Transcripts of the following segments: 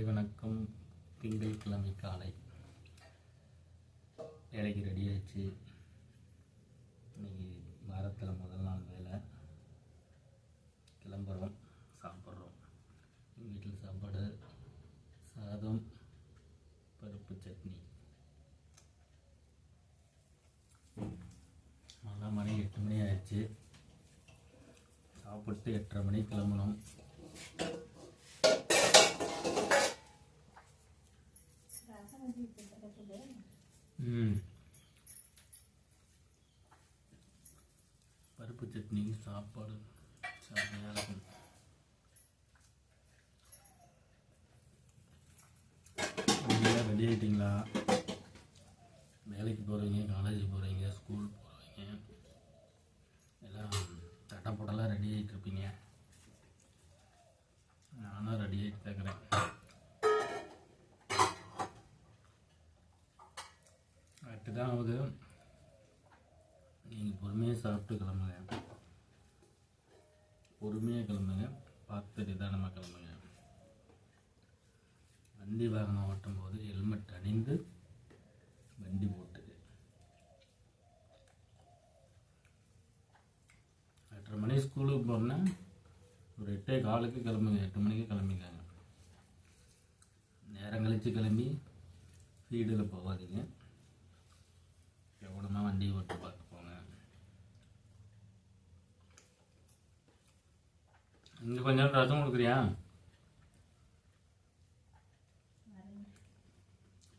காலை வணக்கம் திங்கட்கிழமை காலை. வேலைக்கு ரெடி ஆயிடுச்சு. இன்னைக்கு வாரத்தில் முதல் நாள் வேலை. கிளம்புறோம் சாப்பிட்றோம். எங்கள் வீட்டில் சாப்பாடு சாதம் பருப்பு சட்னி. நல்லா மணி எட்டு மணி ஆயிடுச்சு. சாப்பிட்டு எட்டரை மணி கிளம்பணும். பருப்பு சட்னி சாப்பாடு செம்மையாக இருக்கும். ரெடி ஆகிட்டிங்களா வேலைக்கு போகிறவங்க காலேஜ் போகிறவங்க ஸ்கூல் போகிறவங்க எல்லாம் தட்டப்படலாம் ரெடி ஆகிட்டு இருப்பீங்க. நானும் ரெடி ஆகிட்டு இருக்கிறேன். தான் ஆகுது நீங்கள் பொறுமையாக சாப்பிட்டு கிளம்புங்க. பொறுமையாக கிளம்புங்க. பார்த்து நிதானமாக கிளம்புங்க. வண்டி வாகனம் ஓட்டும் போது ஹெல்மெட் அணிந்து வண்டி ஓட்டுது எட்டரை மணி ஸ்கூலுக்கு போகிறேன்னா ஒரு எட்டே காலுக்கு கிளம்புங்க. எட்டு மணிக்கு கிளம்பிக்காங்க. நேரம் கழித்து கிளம்பி ஃபீல்டில் போகாதீங்க. எவ்வளோமா வண்டி ஓட்டு பார்த்து போங்க இங்கே கொஞ்ச நேரம் ரசம் கொடுக்குறியா?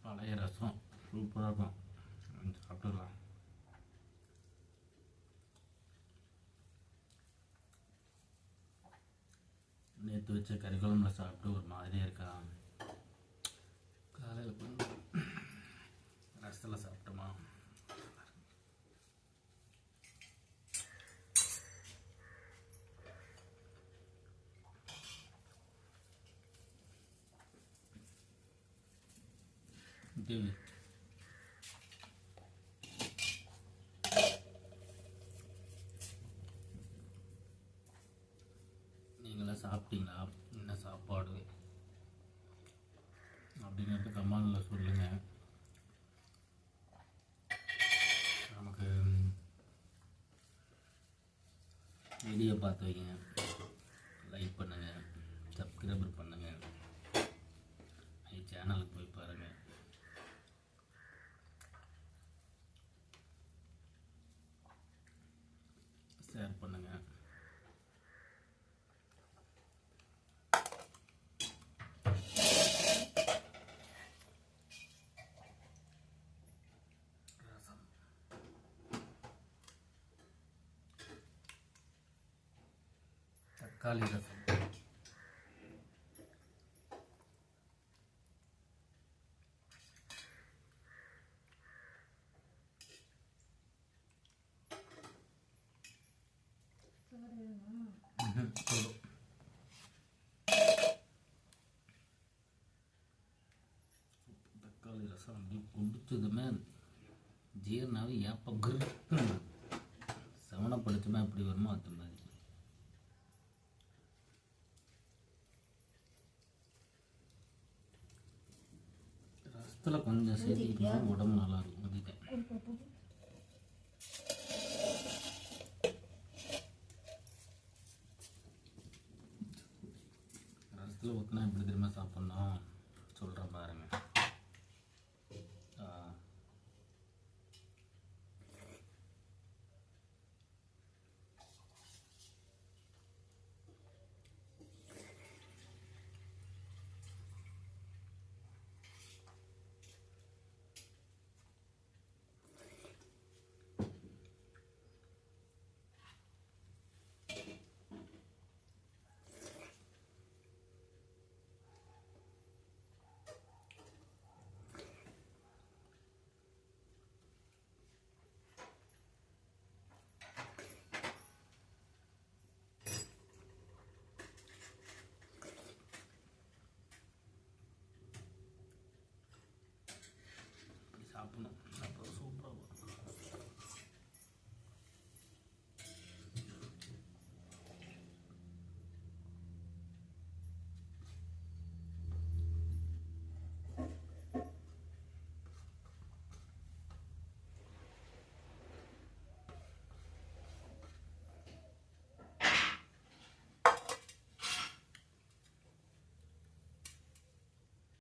பழைய ரசம். சூப்பராக இருக்கும். சாப்பிட்டுடலாம். நேற்று வச்ச கறிக்குழம்புல சாப்பிட்டு ஒரு மாதிரியே இருக்கான் காலையில் ரசத்தில் சாப்பிட்டோமா? இது நீங்களாம் சாப்பிட்டீங்களா? என்ன சாப்பாடு? அப்படிங்கிறது கமானில் சொல்லுங்க. நமக்கு வீடியோ பார்த்து வைங்க. லைக் பண்ணுங்கள் சப்ஸ்கிரைபர் பண்ணுங்கள் சேனலுக்கு போய் பாருங்கள் ஷேர் பண்ணுங்க ரசம் தக்காளி ரசம் போதும் தக்காளி ரசம் அப்படியே குடிச்சதுமே ஜீரணாவே ஏப்ப கிருன்னு சவனப்படுத்துமே அப்படி வருமோ அது மாதிரி? ரசத்தில் கொஞ்சம் சேர்த்திக்கிட்டா உடம்பு நல்லா இருக்கும் ஊற்றிட்டேன் ரசத்தில் ஊற்றினா எப்படி திரும்ப சாப்பிட்ணும்? சொல்கிறேன் பாருங்கள்